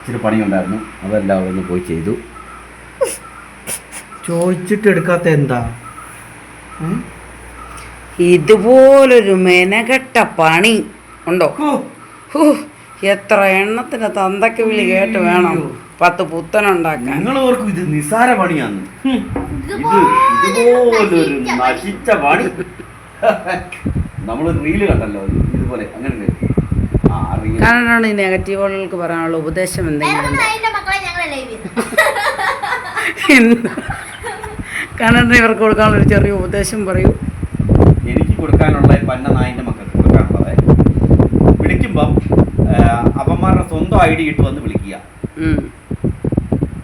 ഇച്ചിരി പണിയുണ്ടായിരുന്നു. അതെല്ലാം ഒന്ന് പോയി ചെയ്തു. ചോദിച്ചിട്ട് എടുക്കാത്ത എന്താ? ഇതുപോലൊരു മെനകെട്ട പണി ഉണ്ടോ? ഹൂ, എത്ര എണ്ണത്തിന് തന്തക്ക് വിളി കേട്ട് വേണം പത്ത് പുത്തനുണ്ടാക്കാൻ. നിങ്ങൾ ഓർക്കും ഇത് നിസാര പണിയാന്ന് ഇത് ഇതുപോലൊരു നശിച്ച പണി. നമ്മൾ റീൽ കണ്ടല്ലോ ഇതുപോലെ അങ്ങനെ ആ റീൽ കാരണം ഈ നെഗറ്റീവുകൾക്ക് പറയാനുള്ള ഉപദേശം എന്തെങ്കിലും? കാരണം ഇവർക്ക് കൊടുക്കാനുള്ള ഒരു ചെറിയ ഉപദേശം പറയൂ. എനിക്ക് കൊടുക്കാനുള്ള പന്ന നായിന്റെ മക്കൾക്ക് കൊടുക്കാനുള്ളത് വിളിക്കുമ്പം അപ്പന്മാരുടെ അവന്മാരുടെ സ്വന്തം ഐ ഡി ഇട്ട് വന്ന് വിളിക്കുക.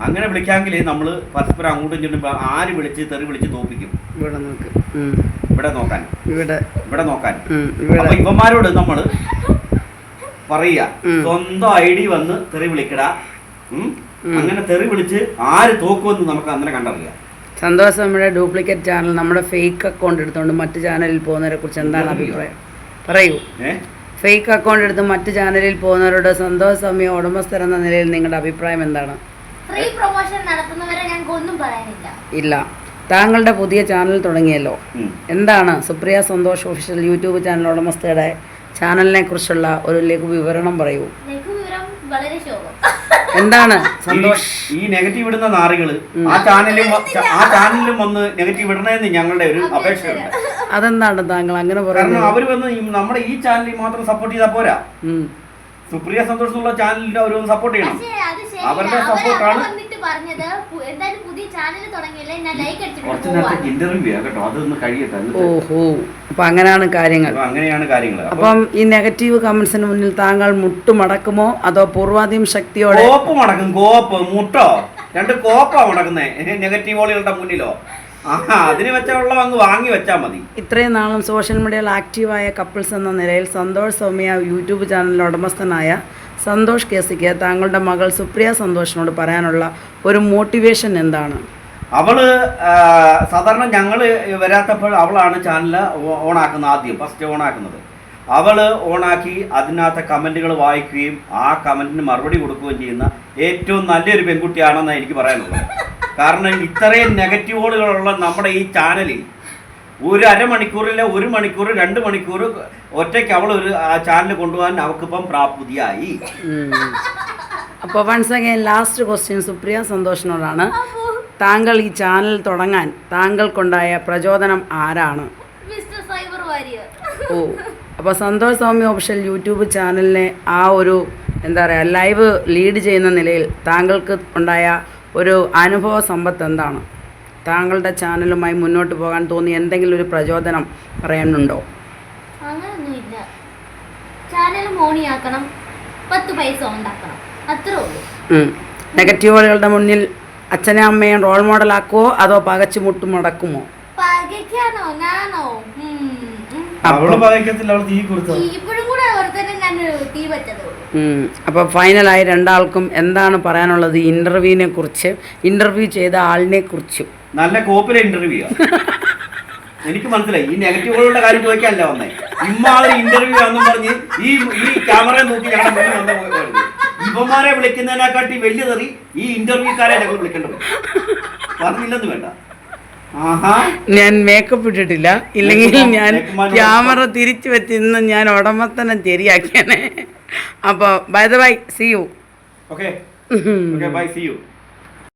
അങ്ങനെ വിളിക്കാമെങ്കിൽ നമ്മൾ പരസ്പരം അങ്ങോട്ടും ഇങ്ങോട്ടും ആര് വിളിച്ച് തെറി വിളിച്ച് തോപ്പിക്കും. ഇവിടെ നോക്ക്. ഇവിടെ നോക്കാൻ. ഇവിടെ. ഇവിടെ നോക്കാൻ. ഇവിടെ. ഇവന്മാരോട് നമ്മൾ പറയുക. സ്വന്തം ഐ ഡി വന്ന് തെറി വിളിക്കടാ. അങ്ങനെ തെറി വിളിച്ച് ആര് തോക്കുമെന്ന് നമുക്ക് അങ്ങനെ കണ്ടറിയാം. സന്തോഷം നമ്മുടെ ഡ്യൂപ്ലിക്കേറ്റ് ചാനൽ നമ്മുടെ ഫേക്ക് അക്കൗണ്ട് എടുത്തുകൊണ്ട് മറ്റു ചാനലിൽ പോകുന്നവരെ കുറിച്ച് എന്താണ് അഭിപ്രായം? പറയൂ. ഫേക്ക് അക്കൗണ്ട് എടുത്ത് മറ്റു ചാനലിൽ പോകുന്നവരുടെ സന്തോഷ സമയം ഉടമസ്ഥർ എന്ന നിലയിൽ നിങ്ങളുടെ അഭിപ്രായം എന്താണ്? ഫ്രീ പ്രൊമോഷൻ നടത്തുന്നവരെ ഞങ്ങൾക്ക് ഒന്നും പറയാനില്ല. ഇല്ല. താങ്കളുടെ പുതിയ ചാനൽ തുടങ്ങിയല്ലോ. എന്താണ് Supriya Santhosh official YouTube channel ഉടമസ്ഥയുടെ ചാനലിനെ കുറിച്ചുള്ള ഒരു ലഘു വിവരണം പറയൂ വളരെ ശോകം എന്താണ്? സന്തോഷ്. ഈ നെഗറ്റീവ് ഇടുന്ന നാറികൾ ആ ചാനലും ആ ചാനലിലും വന്ന് നെഗറ്റീവ് ഇടണമെന്ന് ഞങ്ങളുടെ ഒരു അപേക്ഷയുണ്ട്. അതെന്താണ് താങ്കൾ അങ്ങനെ പറയുന്നത്? അവർ വന്ന് നമ്മുടെ ഈ ചാനലിൽ മാത്രം സപ്പോർട്ട് ചെയ്താൽ പോരാ. സുപ്രിയ സന്തോഷ് എന്നുള്ള ചാനലിൽ അവർ സപ്പോർട്ട് ചെയ്യണം. അവരുടെ പറഞ്ഞത് എന്തായാലും പുതിയ ചാനൽ തുടങ്ങിയല്ലേ ഞാൻ ലൈക്ക് അടിച്ചിട്ട് കുറച്ച് നേരത്തെ ഇന്റർവ്യൂ ആ കേട്ടോ. അതൊന്ന് കഴിയട്ടെ. ഓഹോ. അപ്പൊ അങ്ങനെയാണ് കാര്യങ്ങൾ. അപ്പൊ അങ്ങനെയാണ് കാര്യങ്ങൾ. അപ്പം ഈ നെഗറ്റീവ് കമന്റ്സിന് മുന്നിൽ താങ്കൾ മുട്ടു മടക്കുമോ? അതോ പൂർവാധികം ശക്തിയോടെ? കോപ്പ് മടക്കും. കോപ്പ് മുട്ടോ. രണ്ട് കോപ്പാ മടക്കുന്നേ. നെഗറ്റീവോളികളുടെ മുന്നിലോ? ആഹാ അതിന് വെച്ചുള്ള അങ്ങ് വാങ്ങി മതി. ഇത്രയും നാളും സോഷ്യൽ മീഡിയയിൽ ആക്റ്റീവായ കപ്പിൾസ് എന്ന നിലയിൽ സന്തോഷ് സൗമ്യ യൂട്യൂബ് ചാനലിന്റെ ഉടമസ്ഥനായ സന്തോഷ് കേസിക്ക് താങ്കളുടെ മകൾ സുപ്രിയ സന്തോഷിനോട് പറയാനുള്ള ഒരു മോട്ടിവേഷൻ എന്താണ്? അവൾ സാധാരണ ഞങ്ങൾ വരാത്തപ്പോൾ അവളാണ് ചാനൽ ഓണാക്കുന്നത് ആദ്യം ഫസ്റ്റ് ഓണാക്കുന്നത്. അവൾ ഓണാക്കി അതിനകത്തെ കമന്റുകൾ വായിക്കുകയും ആ കമന്റിന് മറുപടി കൊടുക്കുകയും ചെയ്യുന്ന ഏറ്റവും നല്ലൊരു പെൺകുട്ടിയാണെന്നാണ് എനിക്ക് പറയാനുള്ളത്. കാരണം ഇത്രയും നെഗറ്റീവുകളുള്ള നമ്മുടെ ഈ ചാനലിൽ ഒരു അരമണിക്കൂറില്ല ഒരു മണിക്കൂർ രണ്ട് മണിക്കൂർ ഒറ്റയ്ക്ക് അവൾ ഒരു ചാനൽ കൊണ്ടുപോകാൻ അവൾക്കിപ്പം പ്രാപ്തിയായി. അപ്പോൾ once again last question Supriya സന്തോഷിനോടാണ്. താങ്കൾ ഈ ചാനൽ തുടങ്ങാൻ താങ്കൾക്കുണ്ടായ പ്രചോദനം ആരാണ്? Mister cyber Warrier. ഓ അപ്പോൾ സന്തോഷ് സൗമ്യ ഓപ്ഷൻ യൂട്യൂബ് ചാനലിനെ ആ ഒരു എന്താ പറയുക ലൈവ് ലീഡ് ചെയ്യുന്ന നിലയിൽ താങ്കൾക്ക് ഉണ്ടായ ഒരു അനുഭവ സമ്പത്ത് എന്താണ്? താങ്കളുടെ ചാനലുമായി മുന്നോട്ട് പോകാൻ തോന്നിയ എന്തെങ്കിലും ഒരു പ്രചോദനം പറയാനുണ്ടോ? അങ്ങനൊന്നുമില്ല. ചാനൽ മോണിയാക്കണം പത്ത് പൈസ ഉണ്ടാക്കണം. അത്രേ ഉള്ളൂ. ഉം. നെഗറ്റീവുകളുടെ മുന്നിൽ അച്ഛനെ അമ്മയും റോൾ മോഡൽ ആക്കുമോ അതോ പകച്ചു മുട്ടും മുടക്കുമോ? പകയ്ക്കാനോ ഞാനോ? ഉം, ഉം. അവൾ പകയ്ക്കത്തില്ല അവൾ തീ കൊടുത്തു ഇപ്പോഴും കൂടെ അവർ തന്നെ ഞാൻ തീ വെച്ചതേ അപ്പോൾ ഫൈനലായി രണ്ടാൾക്കും എന്താണ് പറയാനുള്ളത് ഇന്റർവ്യൂവിനെ കുറിച്ച്? ഇന്റർവ്യൂ ചെയ്ത ആളിനെ കുറിച്ചും. നല്ല കോപ്പിലെ ഇന്റർവ്യൂ എനിക്ക് മനസ്സിലായി. ഈ നെഗറ്റീവുകളുടെ കാര്യം ചോദിക്കാനല്ല വന്നേ. ഇമ്മാതിരി ഇന്റർവ്യൂ ആണെന്ന് പറഞ്ഞ് ഈ ഈ ക്യാമറ നോക്കി ഞങ്ങളുടെ മുന്നിൽ വന്ന പോയത് ഇവന്മാരെ വിളിക്കുന്നതിനെക്കാട്ടി വലിയ തെറി ഈ ഇന്റർവ്യൂക്കാരെ ഞങ്ങൾ വിളിക്കേണ്ടത്. പറഞ്ഞില്ലെന്ന് വേണ്ട. ഞാൻ മേക്കപ്പ് ഇട്ടിട്ടില്ല. ഇല്ലെങ്കിൽ ഞാൻ ക്യാമറ തിരിച്ചു വെച്ച് ഇന്ന് ഞാൻ ഉടമത്തനം ശരിയാക്കിയാനെ. അപ്പോൾ by the by see you okay okay bye see you